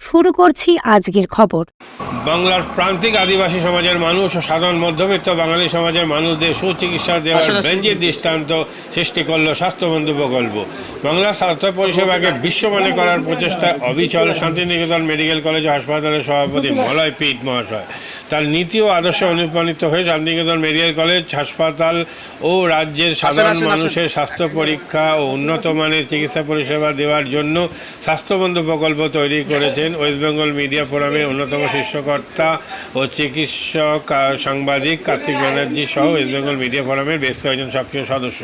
শুরু করছি আজকের খবর। বাংলার প্রান্তিক আদিবাসী সমাজের মানুষ ও সাধারণ মধ্যবিত্ত বাঙালি সমাজের মানুষদের সুচিকিৎসা দেওয়ার বেঞ্জির দৃষ্টান্ত সৃষ্টি করল স্বাস্থ্যবন্ধু প্রকল্প। বাংলার স্বাস্থ্য পরিষেবাকে বিশ্বমানে করার প্রচেষ্টায় অবিচল শান্তিনিকেতন মেডিকেল কলেজ ও হাসপাতালের সভাপতি মলয় পিট মহাশয়। তার নীতি ও আদর্শে অনুপ্রাণিত হয়ে শান্তিনিকেতন মেডিকেল কলেজ হাসপাতাল ও রাজ্যের সাধারণ মানুষের স্বাস্থ্য পরীক্ষা ও উন্নত মানের চিকিৎসা পরিষেবা দেওয়ার জন্য স্বাস্থ্যবন্ধু প্রকল্প তৈরি করেছেন ওয়েস্ট বেঙ্গল মিডিয়া ফোরামের অন্যতম শীর্ষকর্তা ও চিকিৎসক সাংবাদিক কার্তিক ব্যানার্জি সহ ওয়েস্ট বেঙ্গল মিডিয়া ফোরামের বেশ কয়েকজন সক্রিয় সদস্য।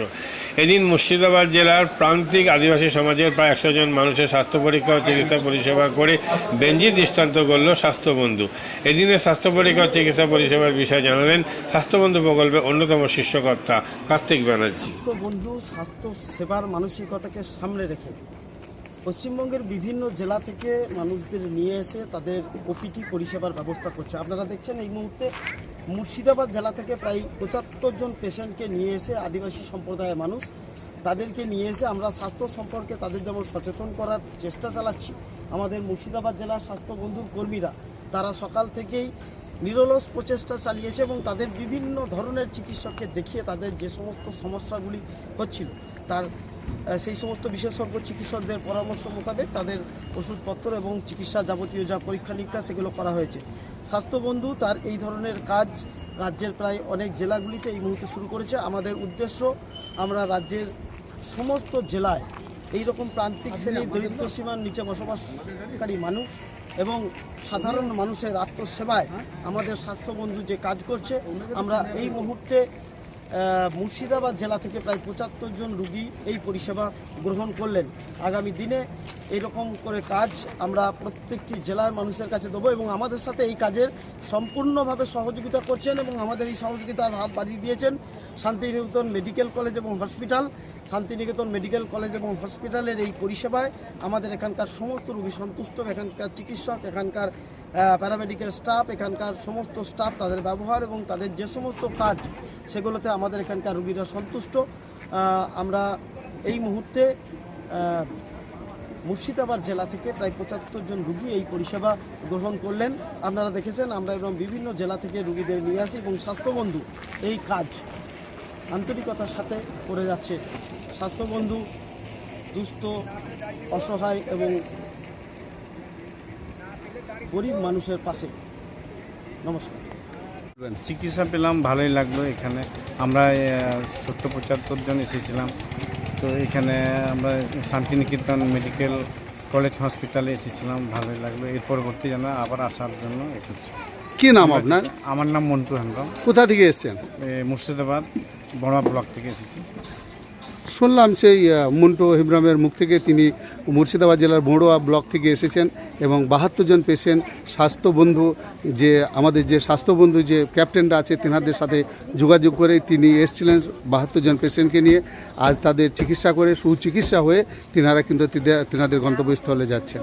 এদিন মুর্শিদাবাদ জেলার প্রান্তিক আদিবাসী সমাজের প্রায় একশো জন মানুষের স্বাস্থ্য পরীক্ষা ও চিকিৎসা পরিষেবা করে বেঞ্জি দৃষ্টান্ত করল স্বাস্থ্যবন্ধু। এদিনের স্বাস্থ্য পরীক্ষা ও চিকিৎসা পরিষেবার বিষয়ে জানালেন স্বাস্থ্যবন্ধু প্রকল্পের অন্যতম শীর্ষকর্তা কার্তিক ব্যানার্জি। স্বাস্থ্য বন্ধু স্বাস্থ্য সেবার মানসিকতাকে সামনে রেখে পশ্চিমবঙ্গের বিভিন্ন জেলা থেকে মানুষদের নিয়ে এসে তাদের ওপিটি পরিষেবার ব্যবস্থা করছে। আপনারা দেখছেন এই মুহূর্তে মুর্শিদাবাদ জেলা থেকে প্রায় পঁচাত্তর জন পেশেন্টকে নিয়ে এসে আদিবাসী সম্প্রদায়ের মানুষ তাদেরকে নিয়ে এসে আমরা স্বাস্থ্য সম্পর্কে তাদের যেমন সচেতন করার চেষ্টা চালাচ্ছি, আমাদের মুর্শিদাবাদ জেলার স্বাস্থ্য বন্ধুর কর্মীরা, তারা সকাল থেকেই নিরলস প্রচেষ্টা চালিয়েছে এবং তাদের বিভিন্ন ধরনের চিকিৎসককে দেখিয়ে তাদের যে সমস্ত সমস্যাগুলি হচ্ছিল, তার সেই সমস্ত বিশেষজ্ঞ চিকিৎসকদের পরামর্শ মোতাবেক তাদের ওষুধপত্র এবং চিকিৎসা যাবতীয় যা পরীক্ষা নিরীক্ষা সেগুলো করা হয়েছে। স্বাস্থ্যবন্ধু তার এই ধরনের কাজ রাজ্যের প্রায় অনেক জেলাগুলিতে এই মুহূর্তে শুরু করেছে। আমাদের উদ্দেশ্য আমরা রাজ্যের সমস্ত জেলায় এই রকম প্রান্তিক শ্রেণির দরিদ্র সীমার নিচে বসবাসকারী মানুষ এবং সাধারণ মানুষের আত্মসেবায় আমাদের স্বাস্থ্যবন্ধু যে কাজ করছে আমরা এই মুহূর্তে মুর্শিদাবাদ জেলা থেকে প্রায় পঁচাত্তর জন রুগী এই পরিষেবা গ্রহণ করলেন। আগামী দিনে এইরকম করে কাজ আমরা প্রত্যেকটি জেলার মানুষের কাছে দেবো এবং আমাদের সাথে এই কাজের সম্পূর্ণভাবে সহযোগিতা করছেন এবং আমাদের এই সহযোগিতার হাত বাড়িয়ে দিয়েছেন শান্তিনিকেতন মেডিকেল কলেজ এবং হসপিটাল। শান্তিনিকেতন মেডিকেল কলেজ এবং হসপিটালের এই পরিষেবায় আমাদের এখানকার সমস্ত রোগী সন্তুষ্ট, এখানকার চিকিৎসক, এখানকার প্যারামেডিক্যাল স্টাফ এখানকার সমস্ত স্টাফ তাদের ব্যবহার এবং তাদের যে সমস্ত কাজ, সেগুলোতে আমাদের এখানকার রুগীরা সন্তুষ্ট। আমরা এই মুহূর্তে মুর্শিদাবাদ জেলা থেকে প্রায় পঁচাত্তর জন রুগী এই পরিষেবা গ্রহণ করলেন। আপনারা দেখেছেন, আমরা এবং বিভিন্ন জেলা থেকে রুগীদের নিয়ে আসি এবং স্বাস্থ্যবন্ধু এই কাজ আন্তরিকতার সাথে করে যাচ্ছে। স্বাস্থ্যবন্ধু দুস্থ, অসহায় এবং গরিব মানুষের পাশে। নমস্কার। চিকিৎসা পেলাম ভালোই লাগল এখানে। আমরা সত্তর পঁচাত্তর জন এসেছিলাম। তো এখানে আমরা শান্তিনিকেতন মেডিকেল কলেজ হসপিটালে এসেছিলাম ভালোই লাগল। এর পরবর্তী যেন আবার আসার জন্য এ করছি কি নাম আপনার? আমার নাম মন্টু হেমব্রম কোথা থেকে এসেছেন? মুর্শিদাবাদ বড়া ব্লক থেকে এসেছি। শুনলাম সেই মন্টু হিব্রামের মুখ থেকে তিনি মুর্শিদাবাদ জেলার বড়ুয়া ব্লক থেকে এসেছেন এবং বাহাত্তর জন পেশেন্ট স্বাস্থ্যবন্ধু যে, আমাদের যে স্বাস্থ্যবন্ধু যে ক্যাপ্টেনরা আছে তেনাদের সাথে যোগাযোগ করে তিনি এসেছিলেন বাহাত্তর জন পেশেন্টকে নিয়ে। আজ তাদের চিকিৎসা করে, সুচিকিৎসা হয়ে তিনারা কিন্তু তিনাদের গন্তব্যস্থলে যাচ্ছেন।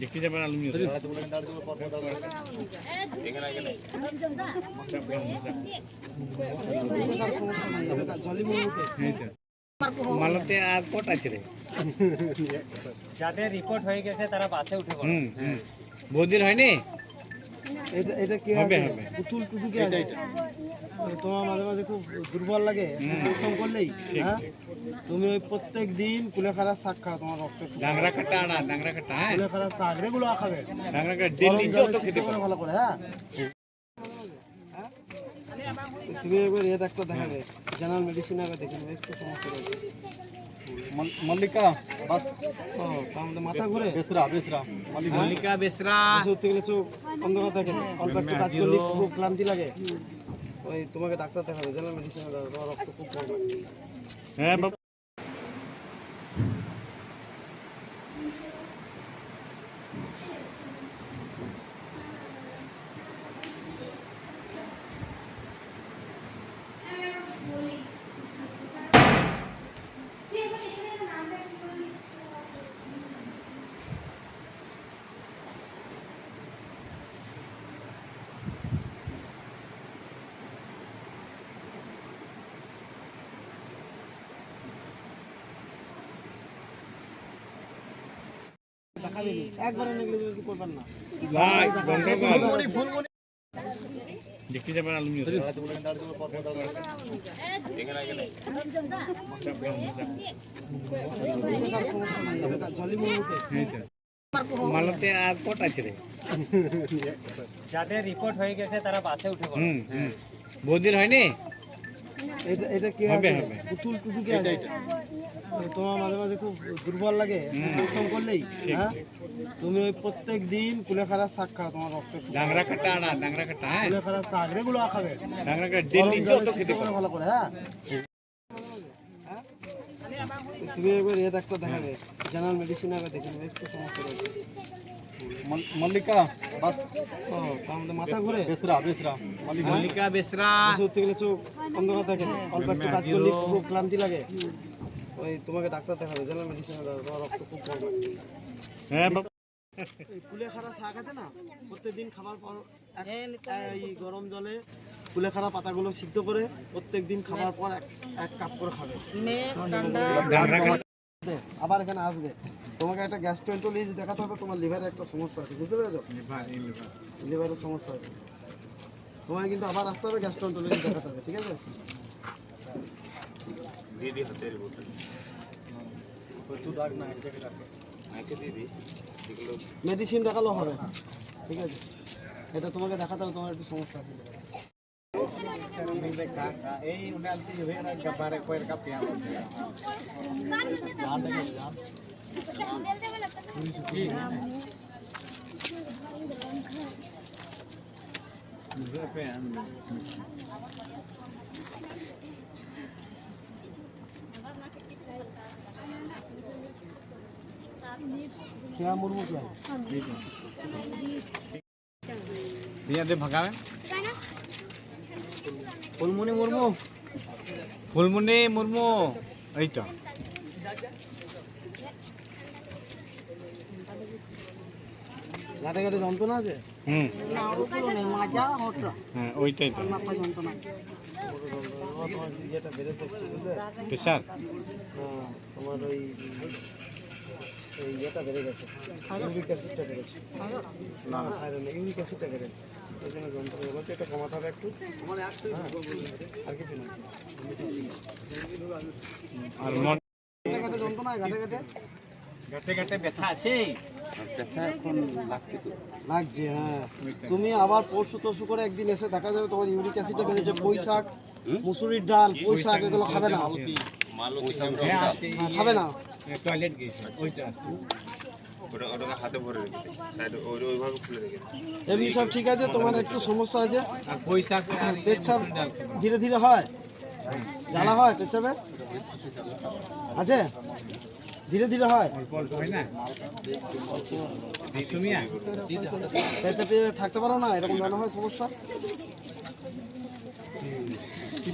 দেখতে যাবেন মালতে আর কট আছে রে? যাদের রিপোর্ট হয়ে গেছে তারা বাসে উঠে পড়ে। হুম হুম। বহুদিন হয়নি? এটা এটা কে হবে, হবে। পুতুল টুটু কে আছে? তোমার মাঝে মাঝে খুব দুর্বল লাগে। পরিশ্রম করলেই হ্যাঁ? তুমি ওই প্রত্যেক দিন কুলেখাড়ার শাক খাও তোমার রক্ত ডাংরা কাটা আনা ডাংরা কাটা হ্যাঁ। কুলেখাড়ার শাক রেগুলো খাবে। ডাংরা কাটা ডেলি জলে তো সিদ্ধ খেতে। করে ভালো করে হ্যাঁ? তুমি একবার ইয়ে ডাক্তার দেখাবে জেনারেল মেডিসিন আগে দেখে নেবে একটু সমস্যা রয়েছে। মল্লিকা বাস। ও মধ্যে মাথা ঘুরে? বেসরা বেসরা মল্লিকা। বেসরা। বসে উঠতে গেলে চোখ অন্ধকার থাকে অল্প একটু কাজ করলে খুব ক্লান্তি লাগে। ওই তোমাকে ডাক্তার দেখাবে জেনারেল মেডিসিন তোমার রক্ত খুব কম লাগে হ্যাঁ একবারে নেগলিজেন্সি করবেন না। ভাই দেখতে যাবেন এটা মালতে আর কট আছে রে। যাদের রিপোর্ট হয়ে গেছে তারা বাসে উঠে পড়ে। হুম হুম। বহুদিন হয়নি? এটা এটা কে হবে, হবে। পুতুল টুটু কে ওই তোমার মাঝে মাঝে খুব দুর্বল লাগে পরিশ্রম করলেই হ্যাঁ? তুমি ওই প্রত্যেক দিন কুলেখাড়ার শাক খাও তোমার রক্ত ডাংরা কাটা আনা ডাংরা কাটা হ্যাঁ। কুলেখাড়ার শাক রেগুলো খাবে। ডাংরা কাটা ডেলি তো খেতে করে ভালো করে হ্যাঁ? তুমি একবার ইয়ে ডাক্তার দেখাবে জেনারেল মেডিসিন আগে দেখে নেবে একটু সমস্যা রয়েছে। মল্লিকা বাস। ও তার মধ্যে মাথা ঘুরে? বেসরা বেসরা মল্লিকা। বেসরা। বসে গেলে চোখ অন্ধকার থাকে অল্প একটু কাজ করলে খুব ক্লান্তি লাগে। ওই তোমাকে ডাক্তার দেখাবে জেনারেল মেডিসিন তোমার রক্ত খুব কম হ্যাঁ বাবা। কুলেখাড়া শাক আছে না? প্রত্যেকদিন খাবার পর এই গরম জলে কুলেখাড়া পাতাগুলো সিদ্ধ করে প্রত্যেকদিন খাবার পর এক এক কাপ করে খাবে। আবার এখানে আসবে। তোমাকে একটা গ্যাস্ট্রোএন্টোলিজ দেখাতে হবে তোমার লিভারে একটা সমস্যা আছে বুঝতে পেরেছ? লিভারের সমস্যা আছে। তোমায় কিন্তু আবার আসতে হবে গ্যাস্ট্রোএন্টোলিজ দেখাতে হবে ঠিক আছে? মেডিসিন দেখালেও হবে। ঠিক আছে? এটা তোমাকে দেখাতে হবে তোমার একটু সমস্যা আছে। এই ভেরা গবারে কয়ের কাপিয়া क्या मुर्मू क्या है বিয়া দে ভাগাবে ফুলমুনি মুর্মু ফুলমুনি মুর্মু এইটা ঘাটে ঘাটে যন্ত্রণা আছে হুম হ্যাঁ ওইটাই তো ও, তোমার ইয়েটা বেড়েছে প্রেশার? হ্যাঁ, তোমার ওই এই ইয়েটা বেড়ে গেছে ইউরিক অ্যাসিডটা বেড়েছে। না আয়রন ইউরিক অ্যাসিডটা বেড়েছে ওই জন্য যন্ত্রণা বলছে এটা কমাতে হবে একটু। হ্যাঁ, আর কিছু না। আর মন ঘাটে ঘাটে ঘাটে ঘাটে। গাটে গাটে ব্যথা আছে? লাগছে হ্যাঁ। তুমি আবার পরশু তরশু করে একদিন এসে দেখা যাবে তোমার ইউরিক অ্যাসিডটা বেড়েছে পুঁই শাক মুসুরির ডাল পুঁই শাক এগুলো খাবে না। হ্যাঁ হ্যাঁ, খাবে না। টয়লেট গেছে ওইটা আছে এমনি সব ঠিক আছে তোমার একটু সমস্যা আছে? পেচ্ছাপ ধীরে ধীরে হয়? জ্বালা হয় পেচ্ছাপে আছে? ধীরে ধীরে হয়? হয় পেচ্ছাপে থাকতে পারো না এরকম ধরনের হয় সমস্যা মালতী হেমব্রম ঠিক আছে কমাতে হবে না কোলেস্ট্রল বেড়ে আছে ঠিক আছে?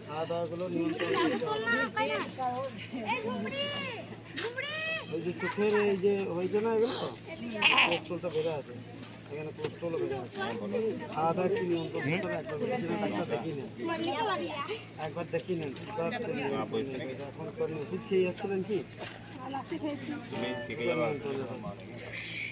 খাওয়া দাওয়াগুলো নিয়ন্ত্রণ ওই যে চোখের এই যে হয়েছে না এগুলো কোলেস্ট্রলটা বেড়ে আছে। এখানে কোলেস্ট্রলও বেড়ে আছে। খাওয়া দাওয়া একটু নিয়ন্ত্রণ করতে হবে? একবার দেখিয়ে নেন। একবার দেখিয়ে নেন। এখন ওষুধ খেয়ে আসছিলেন কি? খেয়েছি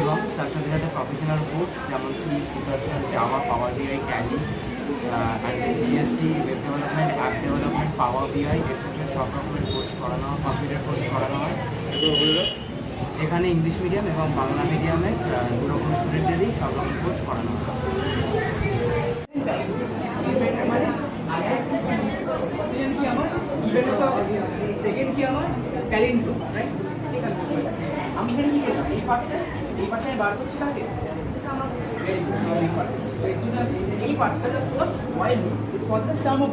এবং তার সাথে সাথে প্রফেশনাল কোর্স যেমন C C plus plus Java power BI Tally and GST web development app development power BI etcetera সব রকমের কোর্স করানো হয় কম্পিউটার কোর্স করানো হয়। এখানে ইংলিশ মিডিয়াম এবং বাংলা মিডিয়ামে দু রকম স্টুডেন্টেরই সব রকম কোর্স করানো হয়। সেকেন্ড কি আমার? রাইট আমি এখানে এই পার্টটা এই পার্টটা আমি বার করছি কাকে Very good, very good. তো এর জন্য আমি এই পার্টটা the first while loop is for the sum of